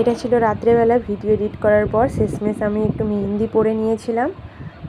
এটা ছিল রাত্রেবেলা ভিডিও এডিট করার পর। শেষমেশ আমি একটু মেহেন্দি পরে নিয়েছিলাম,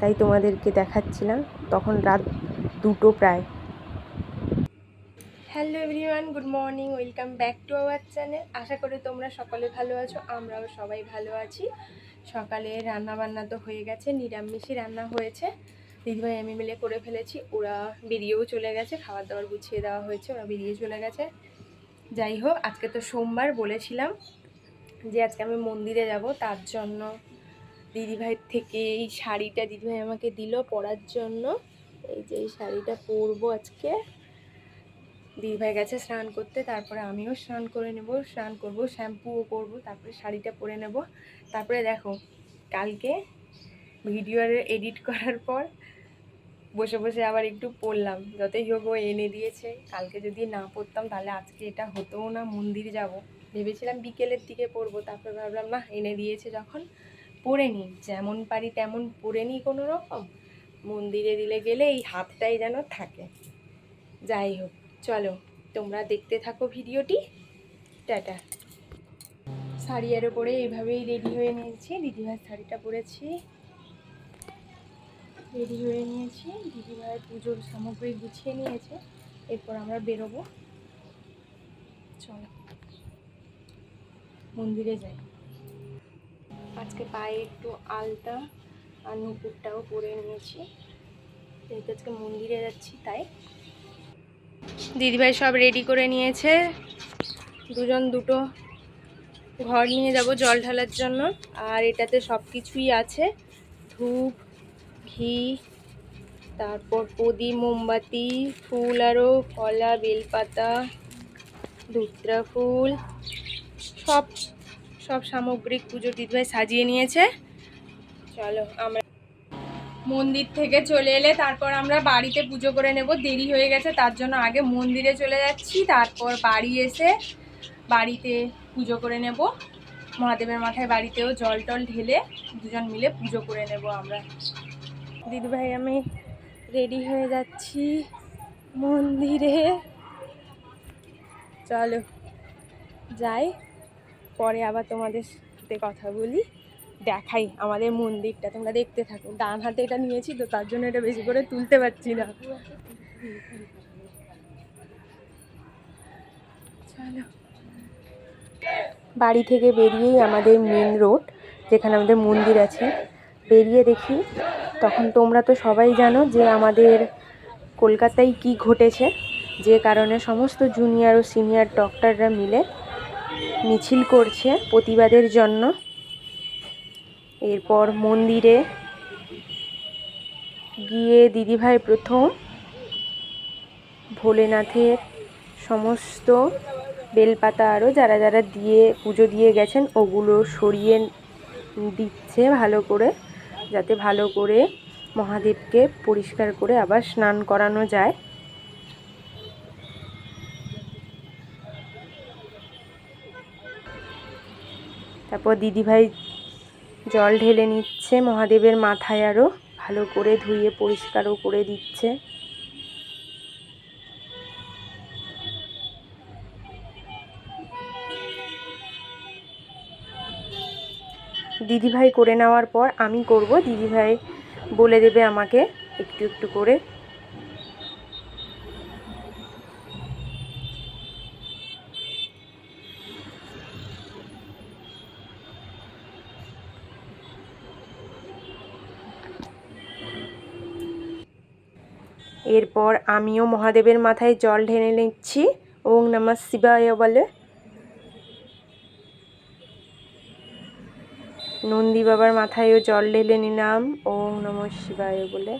তাই তোমাদেরকে দেখাচ্ছিলাম। তখন রাত দুটো প্রায়। Hello everyone good morning welcome back to our channel আশা করি তোমরা সকলে ভালো আছো, আমরাও সবাই ভালো আছি। সকালে রান্না বান্না তো হয়ে গেছে, নিরামিষই রান্না হয়েছে। দিদিভাই আমি মিলে করে ফেলেছি, ওরা বেরিয়েও চলে গেছে খাবার দাবার গুছিয়ে দেওয়া হয়েছে, ওরা বেরিয়ে চলে গেছে। যাই হোক, আজকে তো সোমবার বলেছিলাম যে আজকে আমি মন্দিরে যাব, তার জন্য দিদিভাইয়ের থেকে এই শাড়িটা দিদিভাই আমাকে দিল পরার জন্য। এই যে এই শাড়িটা পরবো আজকে। দিদিভাই গেছে স্নান করতে, তারপরে আমিও স্নান করে নেব, স্নান করব, শ্যাম্পুও করব তারপরে শাড়িটা পরে নেব। তারপরে দেখো, কালকে ভিডিও এডিট করার পর বসে বসে আবার একটু পড়লাম। যতই হোক ও এনে দিয়েছে, কালকে যদি না পড়তাম তাহলে আজকে এটা হতোও না, মন্দির যাব। ভেবেছিলাম বিকেলের দিকে পড়ব, তারপর ভাবলাম, না, এনে দিয়েছে যখন, পড়ে নিই। যেমন পারি তেমন পড়ে নিই কোনো রকম। মন্দিরে দিলে গেলে এই হাতটাই যেন থাকে। যাই হোক, চলো, তোমরা দেখতে থাকো ভিডিওটি। টাটা। শাড়ি এর উপরে এইভাবেই রেডি হয়ে নিয়েছি। দিদিভাইয়ের শাড়িটা পরেছি। রেডি হয়ে নিয়েছি। দিদিভাইয়ের পুজোর সামগ্রী গুছিয়ে নিয়েছে। এরপর আমরা বেরোবো। চলো। মন্দিরে যাই। আজকে পায়ে একটু আলতা আর নুপুরটাও পরে নিয়েছি। যেহেতু আজকে মন্দিরে যাচ্ছি, তাই। দিদিভাই সব রেডি করে নিয়েছে। দুজন দুটো ঘর নিয়ে যাব জল ঢালার জন্য। আর এটাতে সব কিছুই আছে। ধূপ ঘি তারপর প্রদীপ, মোমবাতি, ফুল আরও কলা, বেলপাতা, ধুত্রা ফুল, সব সব সামগ্রিক পুজো দিদিভাই সাজিয়ে নিয়েছে। চলো আমরা মন্দির থেকে চলে এলে তারপর আমরা বাড়িতে পুজো করে নেব। দেরি হয়ে গেছে, তার জন্য আগে মন্দিরে চলে যাচ্ছি, তারপর বাড়ি এসে বাড়িতে পুজো করে নেব। মহাদেবের মাথায় বাড়িতেও জল টল ঢেলে দুজন মিলে পুজো করে নেব আমরা। দিদিভাই, আমি রেডি হয়ে যাচ্ছি মন্দিরে। চলো, যাই। পরে আবার তোমাদের সাথে কথা বলি, দেখাই আমাদের মন্দিরটা। তোমরা দেখতে থাকো। ডান হাতে এটা নিয়েছি তো, তার জন্য এটা বেশি করে তুলতে পারছি না। চলো। বাড়ি থেকে বেরিয়েই আমাদের মেন রোড যেখানে আমাদের মন্দির আছে। বেরিয়ে দেখি তখন তোমরা তো সবাই জানো যে আমাদের কলকাতায় কি ঘটেছে। যে কারণে সমস্ত জুনিয়র ও সিনিয়র ডক্টররা মিলে মিছিল করছে প্রতিবাদের জন্য। এরপর মন্দিরে গিয়ে দিদিভাই প্রথম ভোলেনাথের সমস্ত বেলপাতা আরও যারা যারা দিয়ে পুজো দিয়ে গেছেন, ওগুলো সরিয়ে দিচ্ছে ভালো করে। যাতে ভালো করে মহাদেবকে পরিষ্কার করে আবার স্নান করানো যায়। তারপর দিদিভাই জল ঢেলে নিচ্ছে, মহাদেবের মাথায় আরও ভালো করে ধুয়ে পরিষ্কারও করে দিচ্ছে। দিদিভাই করে নেওয়ার পর আমি করব। দিদিভাই বলে দেবে আমাকে একটু একটু করে। এরপর আমিও মহাদেবের মাথায় জল ঢেলে নিচ্ছি। ওং নমঃ শিবায় বলে। নন্দী বাবার মাথায়ও জল ঢেলে নিলাম। ওং নমঃ শিবায় বলে।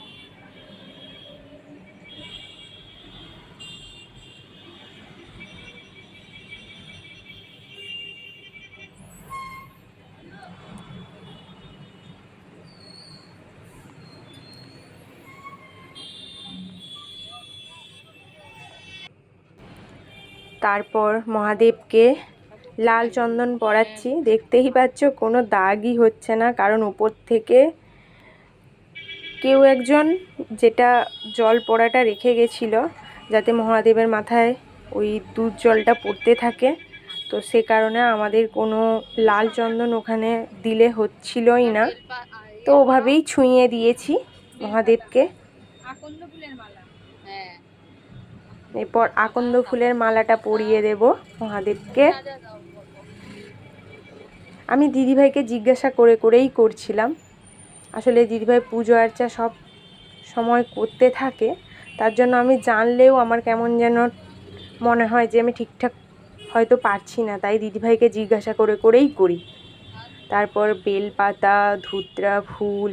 তারপর মহাদেবকে লাল চন্দন পরাচ্ছি। দেখতেই পাচ্ছ কোনো দাগই হচ্ছে না কারণ উপর থেকে কেউ একজন যেটা জল পড়াটা রেখে গেছিল যাতে মহাদেবের মাথায় ওই দুধ জলটা পড়তে থাকে। তো সে কারণে আমাদের কোনো লাল চন্দন ওখানে দিলে হচ্ছিলই না। তো ওভাবেই ছুঁয়ে দিয়েছি মহাদেবকে। এরপর আকন্দ ফুলের মালাটা পরিয়ে দেব মহাদেবকে। আমি দিদিভাইকে জিজ্ঞাসা করে করেই করছিলাম। আসলে দিদিভাই পুজো আর্চা সব সময় করতে থাকে, তার জন্য আমি জানলেও আমার কেমন যেন মনে হয় যে আমি ঠিকঠাক হয়তো পারছি না, তাই দিদিভাইকে জিজ্ঞাসা করে করেই করি। তারপর বেলপাতা, ধুতরা, ফুল,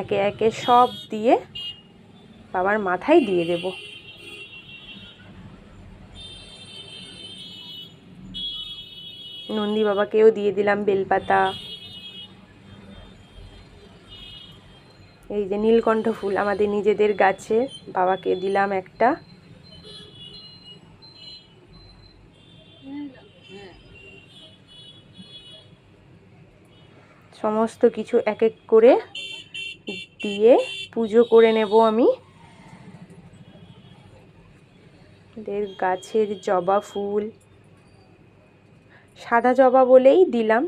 একে একে সব দিয়ে বাবার মাথায় দিয়ে দেব। নন্দী বাবাকেও দিয়ে দিলাম বেলপাতা। এই যে নীলকণ্ঠ ফুল আমাদের নিজেদের গাছে, বাবাকে দিলাম একটা। সমস্ত কিছু এক এক করে দিয়ে পুজো করে নেব আমি। গাছের জবা ফুল সাদা জবা বলেই দিলাম।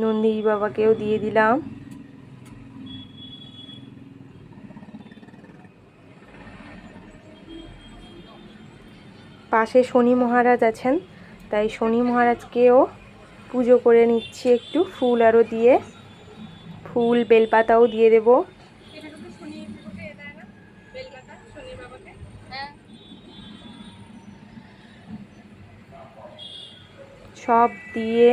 নন্দিনী বাবাকেও দিয়ে দিলাম। পাশে শনি মহারাজ আছেন, তাই শনি মহারাজকেও পুজো করে নিচ্ছি একটু। ফুল আরও দিয়ে, ফুল বেলপাতাও দিয়ে দেব। সব দিয়ে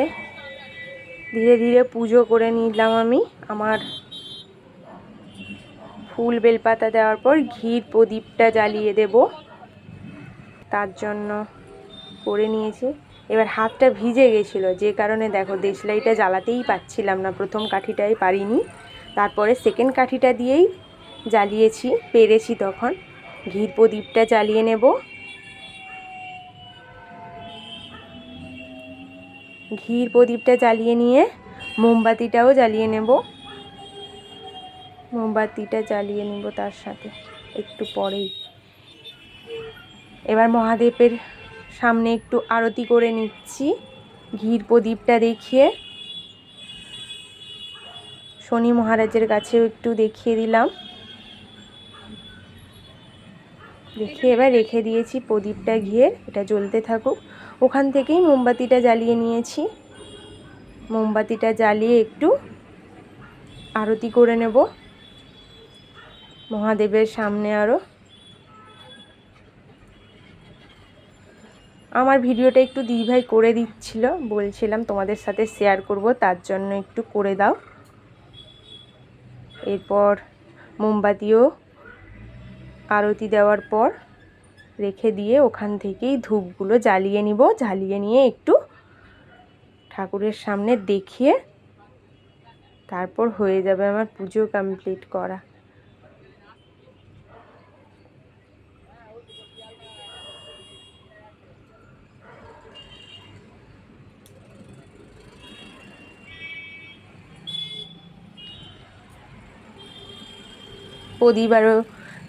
ধীরে ধীরে পুজো করে নিলাম আমি আমার ফুল বেলপাতা দেওয়ার পর ঘির প্রদীপটা জ্বালিয়ে দেব। তার জন্য করে নিয়েছি। এবার হাতটা ভিজে গেছিল, যে কারণে দেখো দেশলাইটা জ্বালাতেই পাচ্ছিলাম না, প্রথম কাঠিটাই পারিনি। তারপরে সেকেন্ড কাঠিটা দিয়েই জ্বালিয়েছি, পেরেছি তখন। ঘির প্রদীপটা জ্বালিয়ে নেব। ঘির প্রদীপটা জ্বালিয়ে নিয়ে মোমবাতিটাও জ্বালিয়ে নেব। মোমবাতিটা জ্বালিয়ে নেব তার সাথে একটু পরেই। এবার মহাদেবের সামনে একটু আরতি করে নিচ্ছি। ঘির প্রদীপটা দেখিয়ে শনি মহারাজের কাছেও একটু দেখিয়ে দিলাম। দেখিয়ে এবার রেখে দিয়েছি প্রদীপটা ঘিয়ে, এটা জ্বলতে থাকুক। ওখান থেকেই মোমবাতিটা জ্বালিয়ে নিয়েছি। মোমবাতিটা জ্বালিয়ে একটু আরতি করে নেব। মহাদেবের সামনে আরও আমার ভিডিওটা একটু দিদিভাই করে দিচ্ছিল, বলছিলাম তোমাদের সাথে শেয়ার করব, তার জন্য একটু করে দাও। এরপর মোমবাতিও আরতি দেওয়ার পর রেখে দিয়ে ওখান থেকেই ধূপগুলো জ্বালিয়ে নিব। জ্বালিয়ে নিয়ে একটু ঠাকুরের সামনে দেখিয়ে তারপর হয়ে যাবে আমার পুজো কমপ্লিট করা। প্রদীপ আরও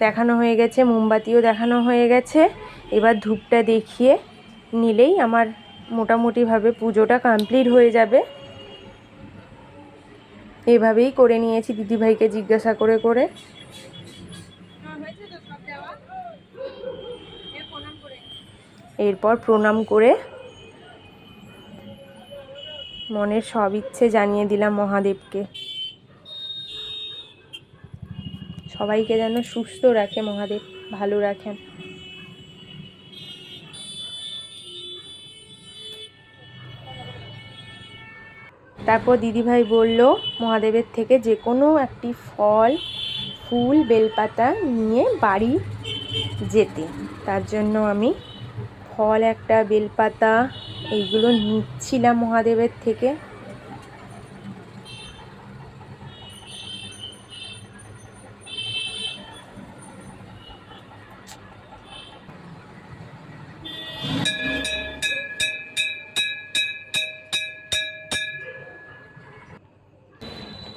দেখানো হয়ে গেছে, মোমবাতিও দেখানো হয়ে গেছে। এবার ধূপটা দেখিয়ে নিলেই আমার মোটামুটিভাবে পুজোটা কমপ্লিট হয়ে যাবে। এভাবেই করে নিয়েছি, দিদিভাইকে জিজ্ঞাসা করে করে। এরপর প্রণাম করে মনের সব ইচ্ছে জানিয়ে দিলাম মহাদেবকে। সবাইকে যেন সুস্থ রাখে মহাদেব, ভালো রাখেন। তারপর দিদিভাই বলল, মহাদেবের থেকে যে কোনো একটি ফল, ফুল, বেলপাতা নিয়ে বাড়ি যেতে। তার জন্য আমি ফল একটা, বেলপাতা, এইগুলো নিচ্ছিলাম মহাদেবের থেকে।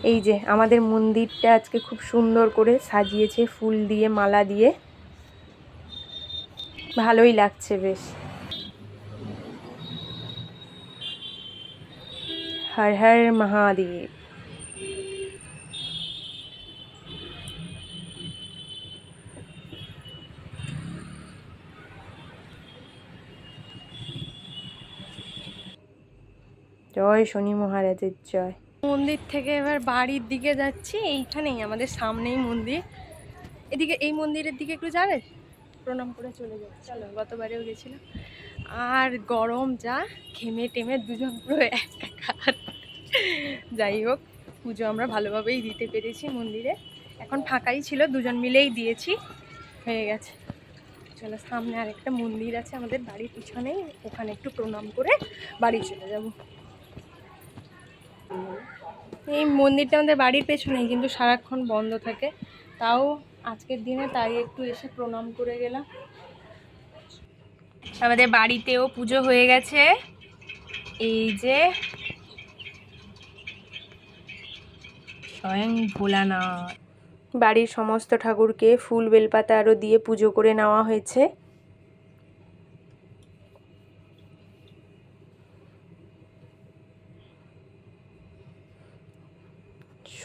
এই যে আমাদের মন্দিরটা আজকে খুব সুন্দর করে সাজিয়েছে, ফুল দিয়ে, মালা দিয়ে। ভালোই লাগছে বেশ। হর হর মহাদেব। জয় শনি মহারাজের জয়। মন্দির থেকে এবার বাড়ির দিকে যাচ্ছি, এইখানেই, আমাদের সামনেই মন্দির। এদিকে, এই মন্দিরের দিকে একটু যাবে? প্রণাম করে চলে যাবে চলো, গতবারেও গেছিলাম। আর গরম যা, ঘেমে টেমে দুজন পুরো একাকার। যাই হোক, পুজো আমরা ভালোভাবেই দিতে পেরেছি মন্দিরে। এখন ফাঁকাই ছিল, দুজন মিলেই দিয়েছি, হয়ে গেছে। চলো, সামনে আরেকটা মন্দির আছে আমাদের বাড়ির পিছনেই, ওখানে একটু প্রণাম করে বাড়ি চলে যাব। এই মন্দিরটা আমাদের বাড়ির পেছনেই, কিন্তু সারাক্ষণ বন্ধ থাকে। তাও আজকের দিনে তাই একটু এসে প্রণাম করে গেলাম। আমাদের বাড়িতেও পুজো হয়ে গেছে। এই যে স্বয়ং ভোলানাথ। বাড়ির সমস্ত ঠাকুরকে ফুল, বেলপাতা আরও দিয়ে পুজো করে নেওয়া হয়েছে।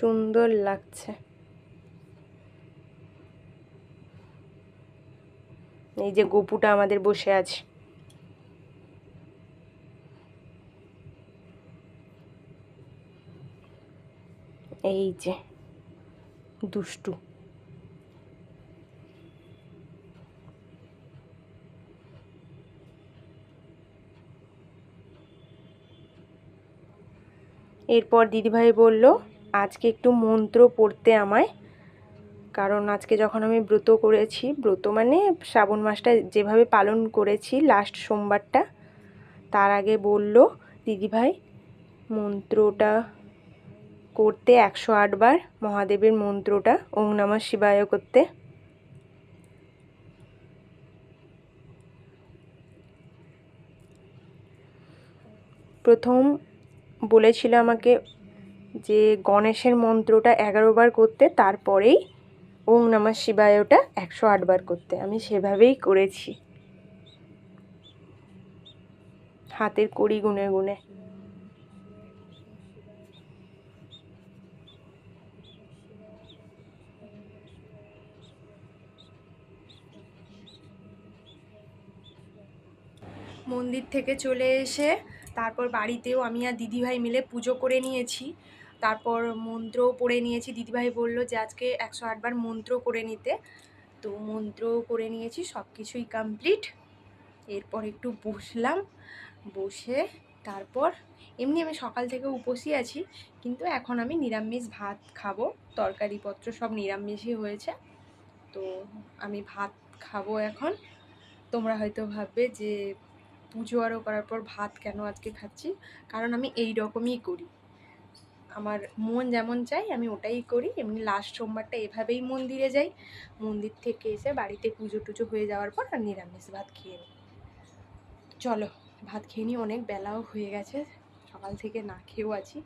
সুন্দর লাগছে। এই যে গপুটা আমাদের বসে আছে। এই যে দুষ্টু। এরপর দিদিভাই বলল আজকে একটু মন্ত্র পড়তে আমায়। কারণ আজকে যখন আমি ব্রত করেছি, ব্রত মানে শ্রাবণ মাসটা যেভাবে পালন করেছি লাস্ট সোমবারটা, তার আগে বলল দিদিভাই মন্ত্রটা করতে একশো আটবার মহাদেবের মন্ত্রটা, ওং নমঃ শিবায় করতে। প্রথম বলেছিল আমাকে যে গণেশের মন্ত্রটা এগারো বার করতে, তারপরেই ওং নমঃ শিবায়টা একশো আটবার করতে। আমি সেভাবেই করেছি। হাতের কড়ি গুনে গুনে। মন্দির থেকে চলে এসে, তারপর বাড়িতেও আমি আর দিদিভাই মিলে পুজো করে নিয়েছি। তারপর মন্ত্রও পড়ে নিয়েছি। দিদিভাই বলল যে, আজকে একশো আটবার মন্ত্র করে নিতে। তো মন্ত্রও করে নিয়েছি সব কিছুই কমপ্লিট এরপর একটু বসলাম, বসে তারপর এমনি আমি সকাল থেকে উপসী আছি, কিন্তু এখন আমি নিরামিষ ভাত খাব। তরকারিপত্র সব নিরামিষই হয়েছে, তো আমি ভাত খাব এখন। তোমরা হয়তো ভাববে যে, পুজো আরও করার পর ভাত কেন আজকে খাচ্ছি? কারণ আমি এই রকমই করি। আমার মন যেমন চাই আমি ওটাই করি। এমনি লাস্ট সোমবারটা এভাবেই মন্দিরে যাই। মন্দির থেকে এসে বাড়িতে পুজো টুজো হয়ে যাওয়ার পর আর নিরামিষ ভাত খেয়ে নিই। চলো, ভাত খেয়ে নিই, অনেক বেলাও হয়ে গেছে। সকাল থেকে না খেয়েও আছি।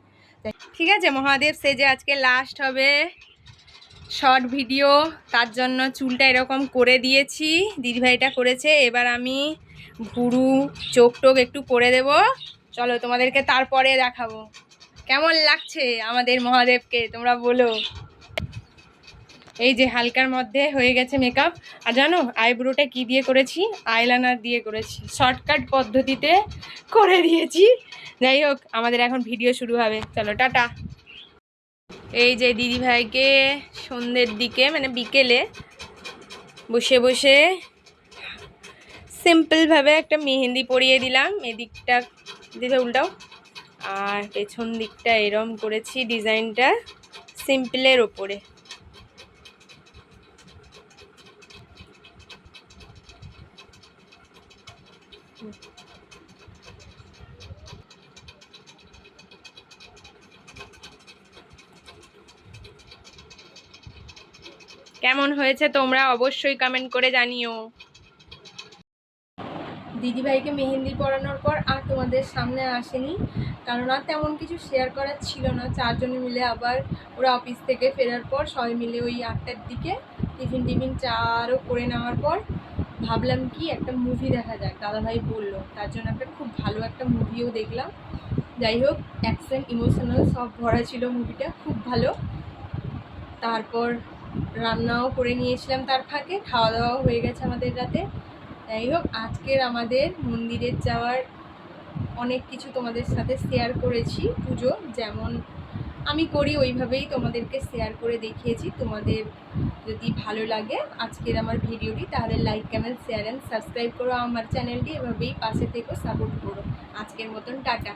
ঠিক আছে, মহাদেব সেজে আজকে লাস্ট হবে শর্ট ভিডিও তার জন্য চুলটা এরকম করে দিয়েছি। দিদিভাইটা করেছে, এবার আমি ভুরু চোখ টোক একটু করে দেব। চলো, তোমাদেরকে তারপরে দেখাবো। কেমন লাগছে আমাদের মহাদেবকে? তোমরা বলো। এই যে হালকার মধ্যে হয়ে গেছে মেকআপ আর জানো আইব্রোটা কি দিয়ে করেছি? আইলাইনার দিয়ে করেছি। শর্টকাট পদ্ধতিতে করে দিয়েছি। যাই হোক, আমাদের এখন ভিডিও শুরু হবে। চলো, টাটা। এই যে দিদিভাইকে সন্ধ্যের দিকে মানে বিকেলে বসে বসে সিম্পলভাবে একটা মেহেন্দি পরিয়ে দিলাম। এদিকটা দিদি উল্টাও। আর পেছন দিকটা এরম করেছি ডিজাইনটা সিম্পলের ওপরে। কেমন হয়েছে তোমরা অবশ্যই কমেন্ট করে জানিও। দিদিভাইকে মেহেন্দি পরানোর পর আর তোমাদের সামনে আসেনি। কারণ আর তেমন কিছু শেয়ার করার ছিল না। চারজনে মিলে আবার ওরা অফিস থেকে ফেরার পর সবাই মিলে ওই আটটার দিকে টিফিন টিফিন চা আরও করে নেওয়ার পর ভাবলাম কি একটা মুভি দেখা যাক। দাদাভাই বলল, তার জন্য একটা খুব ভালো একটা মুভিও দেখলাম। যাই হোক অ্যাকশন ইমোশনাল সব ভরা ছিল মুভিটা খুব ভালো। তারপর রান্নাও করে নিয়েছিলাম তার ফাঁকে খাওয়া দাওয়াও হয়ে গেছে আমাদের রাতে। যাই হোক, আজকের আমাদের মন্দিরের যাওয়ার অনেক কিছু তোমাদের সাথে শেয়ার করেছি, পুজো যেমন আমি করি ওইভাবেই তোমাদেরকে শেয়ার করে দেখিয়েছি। তোমাদের যদি ভালো লাগে আজকের আমার ভিডিওটি, তাহলে like comment share and subscribe করো আমার চ্যানেলটি এভাবেই পাশে থেকেও সাপোর্ট করো। আজকের মতন টাটা।